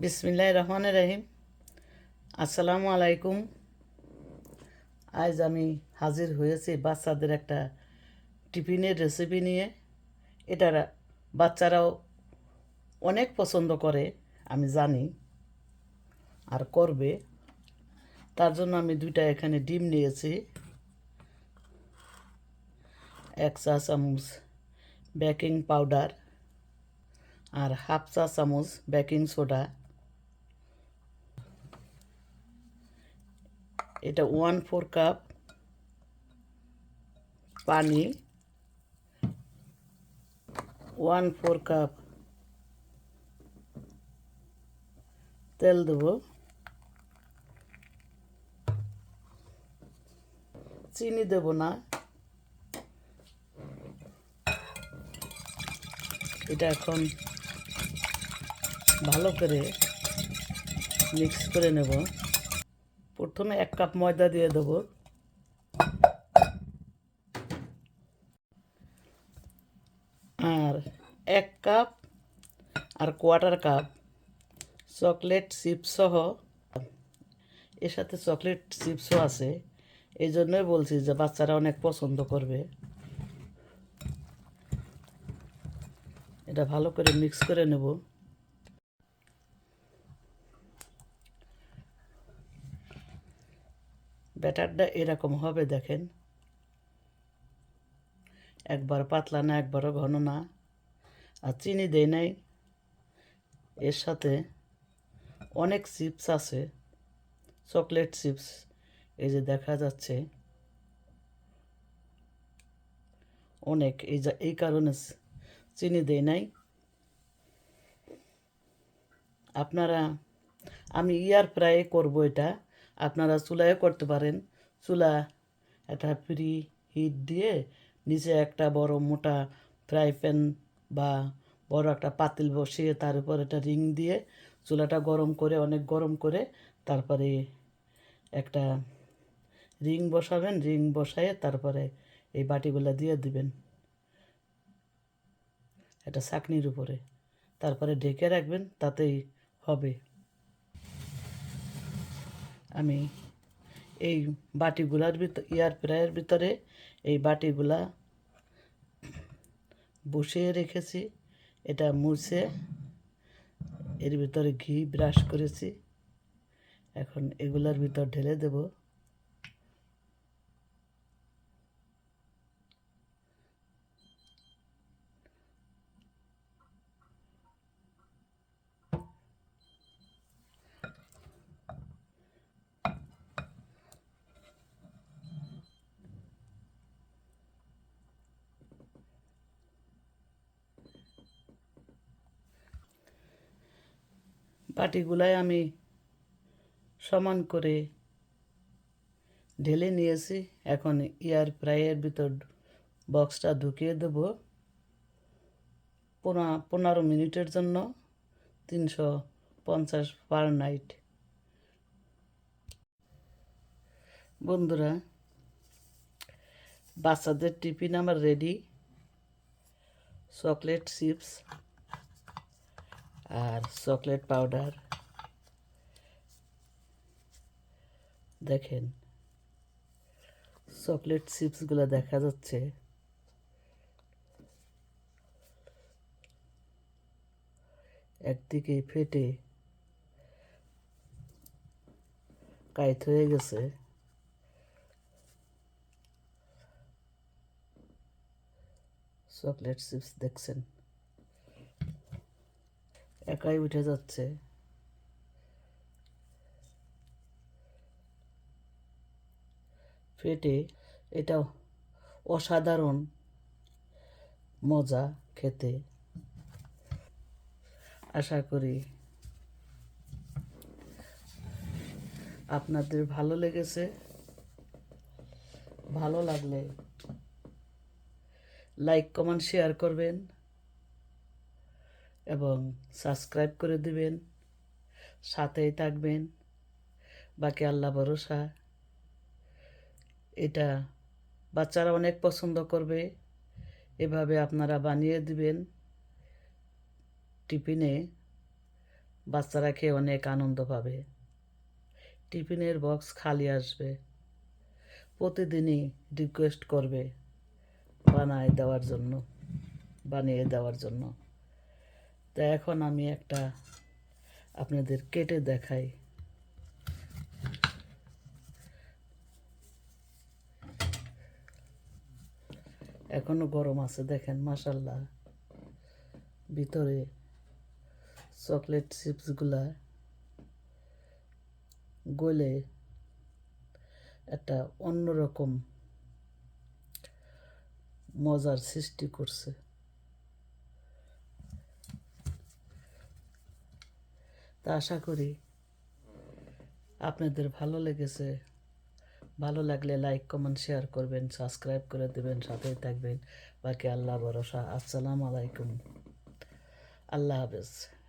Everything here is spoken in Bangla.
বিসমিল্লাহ রহমান রহিম। আসসালামু আলাইকুম। আজ আমি হাজির হয়েছি বাচ্চাদের একটা টিফিনের রেসিপি নিয়ে। এটা বাচ্চারাও অনেক পছন্দ করে, আমি জানি, আর করবে। তার জন্য আমি দুইটা এখানে ডিম নিয়েছি। এক চা চামচ বেকিং পাউডার আর হাফ চা চামচ বেকিং সোডা এটা ওয়ান ফোর কাপ পানি ওয়ান ফোর কাপ তেল দেবো। চিনি দেব না। এটা এখন ভালো করে মিক্স করে নেব। প্রথমে এক কাপ ময়দা দিয়ে দেব। আর এক কাপ আর কোয়ার্টার কাপ, চকলেট চিপস সহ এর সাথে চকলেট চিপসও আছে। এই জন্যই বলছি যে বাচ্চারা অনেক পছন্দ করবে। এটা ভালো করে মিক্স করে নেব। ব্যাটারটা এরকম হবে দেখেন। একবার পাতলা না, একবারও ঘন না। আর চিনি দেয় নাই। এর সাথে অনেক চিপস আছে, চকলেট চিপস। এই যে দেখা যাচ্ছে, অনেক। এই যা, এই কারণে চিনি দেয় নাই। আপনারা, আমি ইয়ার প্রায় করব এটা। আপনারা চুলায়ও করতে পারেন। চুলা একটা ফ্রি হিট দিয়ে নিচে একটা বড় মোটা ফ্রাই প্যান বা বড় একটা পাতিল বসিয়ে তার উপর একটা রিং দিয়ে চুলাটা গরম করে, অনেক গরম করে তারপরে একটা রিং বসাবেন। রিং বসায়ে তারপরে এই বাটিগুলো দিয়ে দিবেন একটা চাকনির উপরে। তারপরে ঢেকে রাখবেন, তাতেই হবে। আমি এই বাটিগুলার ভিতর এয়ার ফ্রায়ের ভিতরে এই বাটিগুলা বসিয়ে রেখেছি, এটা মুছে, এর ভিতরে ঘি ব্রাশ করেছি, এখন এগুলার ভিতর ঢেলে দেব। বাটিগুলায় আমি সমান করে ঢেলে নিয়েছি। এখন এয়ার ফ্রাইয়ের ভিতর বক্সটা ঢুকিয়ে দেব। পনেরো মিনিটের জন্য তিনশো পঞ্চাশ পার নাইট বন্ধুরা, বাচ্চাদের টিফিন আমার রেডি চকলেট, চিপস। আর চকলেট পাউডার। দেখেন, চকলেট চিপসগুলো দেখা যাচ্ছে। একদিকে ফেটে কাইট হয়ে গেছে। চকলেট চিপস দেখছেন। একাই উঠে যাচ্ছে। ফেটে, এটা অসাধারণ মজা খেতে। আশা করি আপনাদের ভালো লেগেছে। ভালো লাগলে লাইক কমেন্ট শেয়ার করবেন। এবং সাবস্ক্রাইব করে দিবেন, সাথেই থাকবেন। বাকি আল্লাহ ভরসা। এটা বাচ্চারা অনেক পছন্দ করবে। এভাবে আপনারা বানিয়ে দিবেন টিফিনে, বাচ্চারা খেয়ে অনেক আনন্দ পাবে। টিফিনের বক্স খালি আসবে। প্রতিদিনই রিকোয়েস্ট করবে বানায় দেওয়ার জন্য, বানিয়ে দেওয়ার জন্য। তা এখন আমি একটা আপনাদের কেটে দেখাই। এখনও গরম আছে, দেখেন মাসাল্লাহ ভিতরে চকলেট চিপসগুলা গলে একটা অন্যরকম মজার সৃষ্টি করছে। তা আশা করি আপনাদের ভালো লেগেছে। ভালো লাগলে লাইক কমেন্ট শেয়ার করবেন সাবস্ক্রাইব করে দেবেন, সাথেই থাকবেন। বাকি আল্লাহ ভরসা। আসসালামু আলাইকুম। আল্লাহ হাফেজ।